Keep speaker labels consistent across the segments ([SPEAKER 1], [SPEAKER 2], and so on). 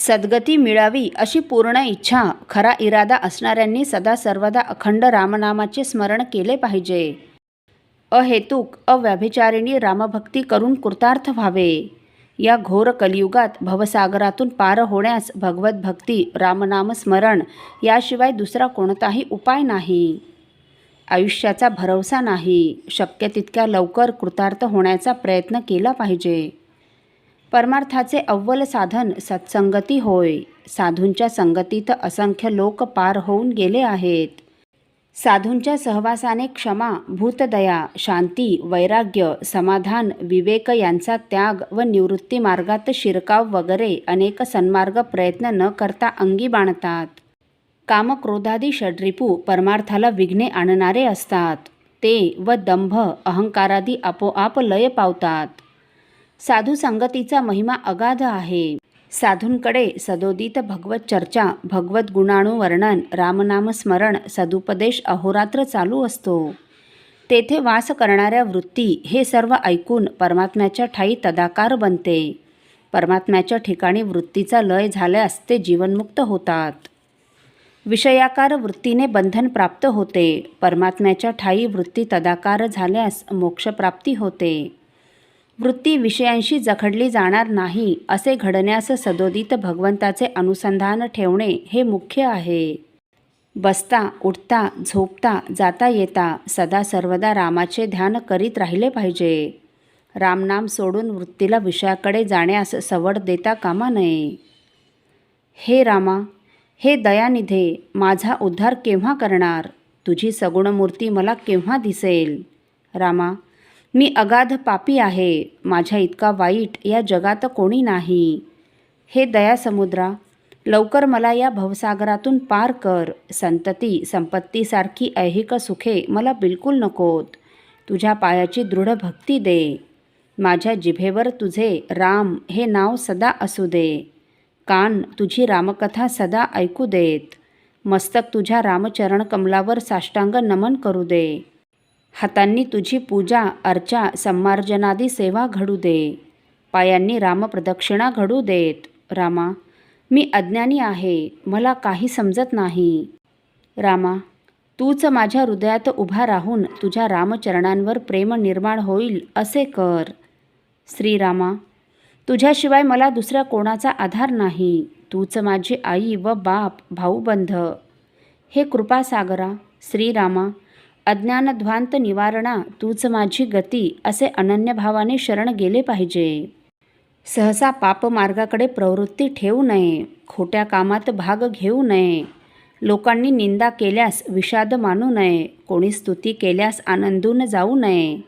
[SPEAKER 1] सद्गती मिळावी अशी पूर्ण इच्छा खरा इरादा असणाऱ्यांनी सदा सर्वदा अखंड रामनामाचे स्मरण केले पाहिजे. अहेतुक अव्यभिचारिणी रामभक्ती करून कृतार्थ व्हावे. या घोर कलियुगात भवसागरातून पार होण्यास भगवत भक्ती रामनाम स्मरण याशिवाय दुसरा कोणताही उपाय नाही. आयुष्याचा भरवसा नाही. शक्य तितक्या लवकर कृतार्थ होण्याचा प्रयत्न केला पाहिजे. परमार्थाचे अव्वल साधन सत्संगती होय. साधूंच्या संगतीत असंख्य लोक पार होऊन गेले आहेत. साधूंच्या सहवासाने क्षमा भूतदया शांती वैराग्य समाधान विवेक यांचा त्याग व निवृत्ती मार्गात शिरकाव वगैरे अनेक सन्मार्ग प्रयत्न न करता अंगी बाणतात. कामक्रोधादी षड्रिपू परमार्थाला विघ्ने आणणारे असतात. ते व दंभ अहंकारादी आपोआप लय पावतात. साधू संगतीचा महिमा अगाध आहे. साधूंकडे सदोदित भगवत चर्चा भगवत गुणाणुवर्णन रामनाम स्मरण सदुपदेश अहोरात्र चालू असतो. तेथे वास करणाऱ्या वृत्ती हे सर्व ऐकून परमात्म्याच्या ठाई तदाकार बनते. परमात्म्याच्या ठिकाणी वृत्तीचा लय झाल्यास ते जीवनमुक्त होतात. विषयाकार वृत्तीने बंधन प्राप्त होते. परमात्म्याच्या ठाई वृत्ती तदाकार झाल्यास मोक्षप्राप्ती होते. वृत्ती विषयांशी जखडली जाणार नाही असे घडण्यास सदोदित भगवंताचे अनुसंधान ठेवणे हे मुख्य आहे. बसता उठता झोपता जाता येता सदा सर्वदा रामाचे ध्यान करीत राहिले पाहिजे. रामनाम सोडून वृत्तीला विषयाकडे जाण्यास सवड देता कामा नये. हे रामा हे दयानिधे माझा उद्धार केव्हा करणार? तुझी सगुण मूर्ती मला केव्हा दिसेल? रामा मी अगाध पापी आहे माझ्या इतका वाईट या जगात कोणी नाही. हे दयासमुद्रा लवकर मला या भवसागरातून पार कर संतती संपत्तीसारखी ऐहिक सुखे मला बिलकुल नकोत. तुझ्या पायाची दृढ भक्ती दे. माझ्या जिभेवर तुझे राम हे नाव सदा असू दे. कान तुझी रामकथा सदा ऐकू देत. मस्तक तुझ्या रामचरण कमलावर साष्टांग नमन करू दे. हातांनी तुझी पूजा अर्चा सम्मार्जनादी सेवा घडू दे. पायांनी रामप्रदक्षिणा घडू देत. रामा मी अज्ञानी आहे मला काही समजत नाही. रामा तूच माझ्या हृदयात उभा राहून तुझ्या रामचरणांवर प्रेम निर्माण होईल असे कर. श्रीरामा तुझ्याशिवाय मला दुसऱ्या कोणाचा आधार नाही. तूच माझी आई व बाप भाऊबंध. हे कृपासागरा श्रीरामा अज्ञानध्वांत निवारणा तूच माझी गती असे अनन्य भावाने शरण गेले पाहिजे. सहसा पापमार्गाकडे प्रवृत्ती ठेवू नये खोट्या कामात भाग घेऊ नये. लोकांनी निंदा केल्यास विषाद मानू नये कोणी स्तुती केल्यास आनंदून जाऊ नये.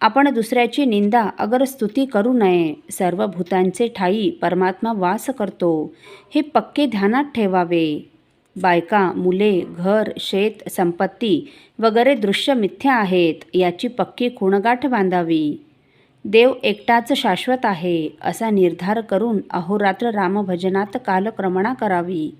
[SPEAKER 1] आपण दुसऱ्याची निंदा अगर स्तुती करू नये. सर्व भूतांचे ठाई परमात्मा वास करतो हे पक्के ध्यानात ठेवावे. बायका मुले घर शेत संपत्ती वगैरे दृश्य मिथ्या आहेत याची पक्की खुणगाठ बांधावी. देव एकटाच शाश्वत आहे असा निर्धार करून अहोरात्र रामभजनात कालक्रमणा करावी.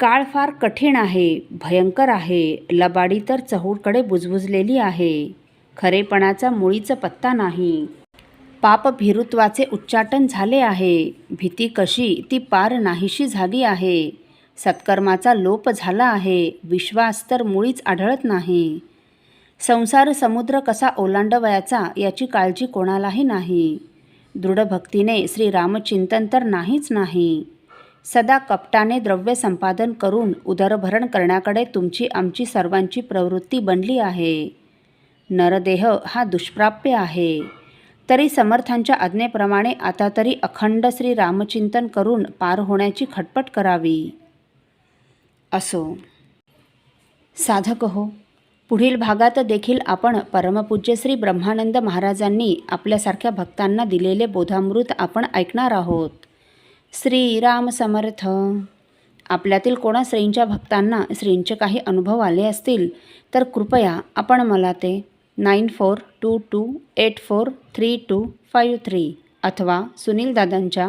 [SPEAKER 1] काळ फार कठीण आहे भयंकर आहे लबाडी तर चहूकडे बुजबुजलेली आहे. खरेपणाचा मुळीच पत्ता नाही. पाप भिरुत्वाचे उच्चाटन झाले आहे भीती कशी ती पार नाहीशी झाली आहे. सत्कर्माचा लोप झाला आहे. विश्वास तर मुळीच आढळत नाही. संसार समुद्र कसा ओलांडवयाचा याची काळजी कोणालाही नाही. दृढ भक्तीने श्रीरामचिंतन तर नाहीच नाही. सदा कपटाने द्रव्य संपादन करून उदरभरण करण्याकडे तुमची आमची सर्वांची प्रवृत्ती बनली आहे. नरदेह हा दुष्प्राप्य आहे. तरी समर्थांच्या आज्ञेप्रमाणे आता तरी अखंड श्री रामचिंतन करून पार होण्याची खटपट करावी. असो. साधक हो पुढील भागात देखील आपण परमपूज्य श्री ब्रह्मानंद महाराजांनी आपल्यासारख्या भक्तांना दिलेले बोधामृत आपण ऐकणार आहोत. श्रीराम समर्थ. आपल्यातील कोणा श्रींच्या भक्तांना श्रींचे काही अनुभव आले असतील तर कृपया आपण मला ते nine four two two eight four three two five three अथवा सुनील दादांच्या